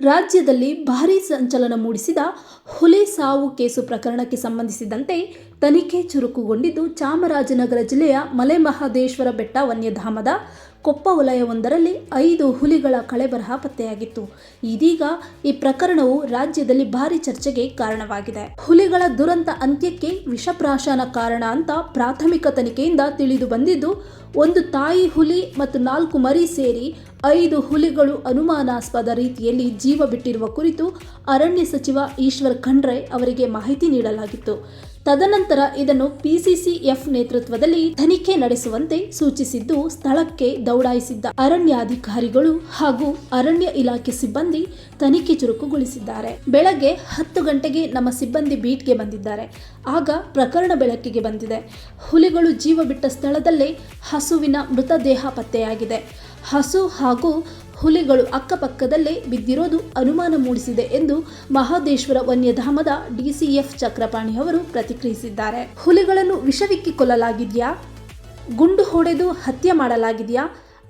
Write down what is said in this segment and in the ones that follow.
ರಾಜ್ಯದಲ್ಲಿ ಭಾರಿ ಸಂಚಲನ ಮೂಡಿಸಿದ ಹುಲಿ ಸಾವು ಕೇಸು ಪ್ರಕರಣಕ್ಕೆ ಸಂಬಂಧಿಸಿದಂತೆ ತನಿಖೆ ಚುರುಕುಗೊಂಡಿದ್ದು ಚಾಮರಾಜನಗರ ಜಿಲ್ಲೆಯ ಮಲೆಮಹದೇಶ್ವರ ಬೆಟ್ಟ ವನ್ಯಧಾಮದ ಕೊಪ್ಪ ವಲಯವೊಂದರಲ್ಲಿ ಐದು ಹುಲಿಗಳ ಕಳೆಬರಹ ಪತ್ತೆಯಾಗಿತ್ತು. ಇದೀಗ ಈ ಪ್ರಕರಣವು ರಾಜ್ಯದಲ್ಲಿ ಭಾರಿ ಚರ್ಚೆಗೆ ಕಾರಣವಾಗಿದೆ. ಹುಲಿಗಳ ದುರಂತ ಅಂತ್ಯಕ್ಕೆ ವಿಷಪ್ರಾಶನ ಕಾರಣ ಅಂತ ಪ್ರಾಥಮಿಕ ತನಿಖೆಯಿಂದ ತಿಳಿದು ಬಂದಿದ್ದು, ಒಂದು ತಾಯಿ ಹುಲಿ ಮತ್ತು ನಾಲ್ಕು ಮರಿ ಸೇರಿ ಐದು ಹುಲಿಗಳು ಅನುಮಾನಾಸ್ಪದ ರೀತಿಯಲ್ಲಿ ಜೀವ ಬಿಟ್ಟಿರುವ ಕುರಿತು ಅರಣ್ಯ ಸಚಿವ ಈಶ್ವರ್ ಖಂಡ್ರೆ ಅವರಿಗೆ ಮಾಹಿತಿ ನೀಡಲಾಗಿತ್ತು. ತದನಂತರ ಇದನ್ನು ಪಿಸಿಸಿಎಫ್ ನೇತೃತ್ವದಲ್ಲಿ ತನಿಖೆ ನಡೆಸುವಂತೆ ಸೂಚಿಸಿದ್ದು, ಸ್ಥಳಕ್ಕೆ ದೌಡಾಯಿಸಿದ್ದ ಅರಣ್ಯಾಧಿಕಾರಿಗಳು ಹಾಗೂ ಅರಣ್ಯ ಇಲಾಖೆ ಸಿಬ್ಬಂದಿ ತನಿಖೆ ಚುರುಕುಗೊಳಿಸಿದ್ದಾರೆ. ಬೆಳಗ್ಗೆ ಹತ್ತು ಗಂಟೆಗೆ ನಮ್ಮ ಸಿಬ್ಬಂದಿ ಬೀಟ್ಗೆ ಬಂದಿದ್ದಾರೆ. ಆಗ ಪ್ರಕರಣ ಬೆಳಕಿಗೆ ಬಂದಿದೆ. ಹುಲಿಗಳು ಜೀವ ಬಿಟ್ಟ ಸ್ಥಳದಲ್ಲೇ ಹಸುವಿನ ಮೃತದೇಹ ಪತ್ತೆಯಾಗಿದೆ. ಹಸು ಹಾಗೂ ಹುಲಿಗಳು ಅಕ್ಕಪಕ್ಕದಲ್ಲೇ ಬಿದ್ದಿರೋದು ಅನುಮಾನ ಮೂಡಿಸಿದೆ ಎಂದು ಮಹಾದೇಶ್ವರ ವನ್ಯಧಾಮದ ಡಿಸಿಎಫ್ ಚಕ್ರಪಾಣಿ ಅವರು ಪ್ರತಿಕ್ರಿಯಿಸಿದ್ದಾರೆ. ಹುಲಿಗಳನ್ನು ವಿಷವಿಕ್ಕಿ ಕೊಲ್ಲಲಾಗಿದೆಯಾ ಗುಂಡು ಹೊಡೆದು ಹತ್ಯೆ ಮಾಡಲಾಗಿದೆಯಾ?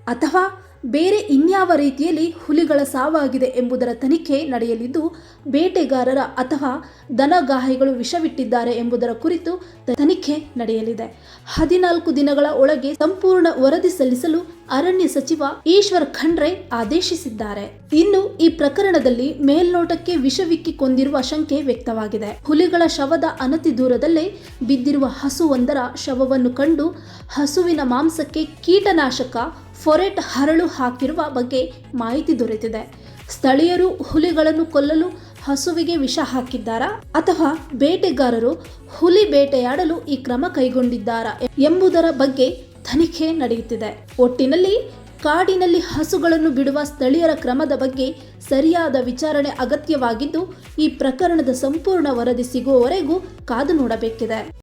ಅಥವಾ ಬೇರೆ ಇನ್ಯಾವ ರೀತಿಯಲ್ಲಿ ಹುಲಿಗಳ ಸಾವಾಗಿದೆ ಎಂಬುದರ ತನಿಖೆ ನಡೆಯಲಿದ್ದು, ಬೇಟೆಗಾರರ ಅಥವಾ ದನಗಾಹಿಗಳು ವಿಷವಿಟ್ಟಿದ್ದಾರೆ ಎಂಬುದರ ಕುರಿತು ತನಿಖೆ ನಡೆಯಲಿದೆ. ಹದಿನಾಲ್ಕು ದಿನಗಳ ಒಳಗೆ ಸಂಪೂರ್ಣ ವರದಿ ಸಲ್ಲಿಸಲು ಅರಣ್ಯ ಸಚಿವ ಈಶ್ವರ್ ಖಂಡ್ರೆ ಆದೇಶಿಸಿದ್ದಾರೆ. ಇನ್ನು ಈ ಪ್ರಕರಣದಲ್ಲಿ ಮೇಲ್ನೋಟಕ್ಕೆ ವಿಷವಿಕ್ಕಿ ಕೊಂದಿರುವ ಶಂಕೆ ವ್ಯಕ್ತವಾಗಿದೆ. ಹುಲಿಗಳ ಶವದ ಅನತಿ ದೂರದಲ್ಲೇ ಬಿದ್ದಿರುವ ಹಸುವೊಂದರ ಶವವನ್ನು ಕಂಡು ಹಸುವಿನ ಮಾಂಸಕ್ಕೆ ಕೀಟನಾಶಕ ಫೊರೆಟ್ ಹರಳು ಹಾಕಿರುವ ಬಗ್ಗೆ ಮಾಹಿತಿ ದೊರೆತಿದೆ. ಸ್ಥಳೀಯರು ಹುಲಿಗಳನ್ನು ಕೊಲ್ಲಲು ಹಸುವಿಗೆ ವಿಷ ಹಾಕಿದ್ದಾರಾ ಅಥವಾ ಬೇಟೆಗಾರರು ಹುಲಿ ಬೇಟೆಯಾಡಲು ಈ ಕ್ರಮ ಕೈಗೊಂಡಿದ್ದಾರಾ ಎಂಬುದರ ಬಗ್ಗೆ ತನಿಖೆ ನಡೆಯುತ್ತಿದೆ. ಒಟ್ಟಿನಲ್ಲಿ ಕಾಡಿನಲ್ಲಿ ಹಸುಗಳನ್ನು ಬಿಡುವ ಸ್ಥಳೀಯರ ಕ್ರಮದ ಬಗ್ಗೆ ಸರಿಯಾದ ವಿಚಾರಣೆ ಅಗತ್ಯವಾಗಿದ್ದು, ಈ ಪ್ರಕರಣದ ಸಂಪೂರ್ಣ ವರದಿ ಸಿಗುವವರೆಗೂ ಕಾದು ನೋಡಬೇಕಿದೆ.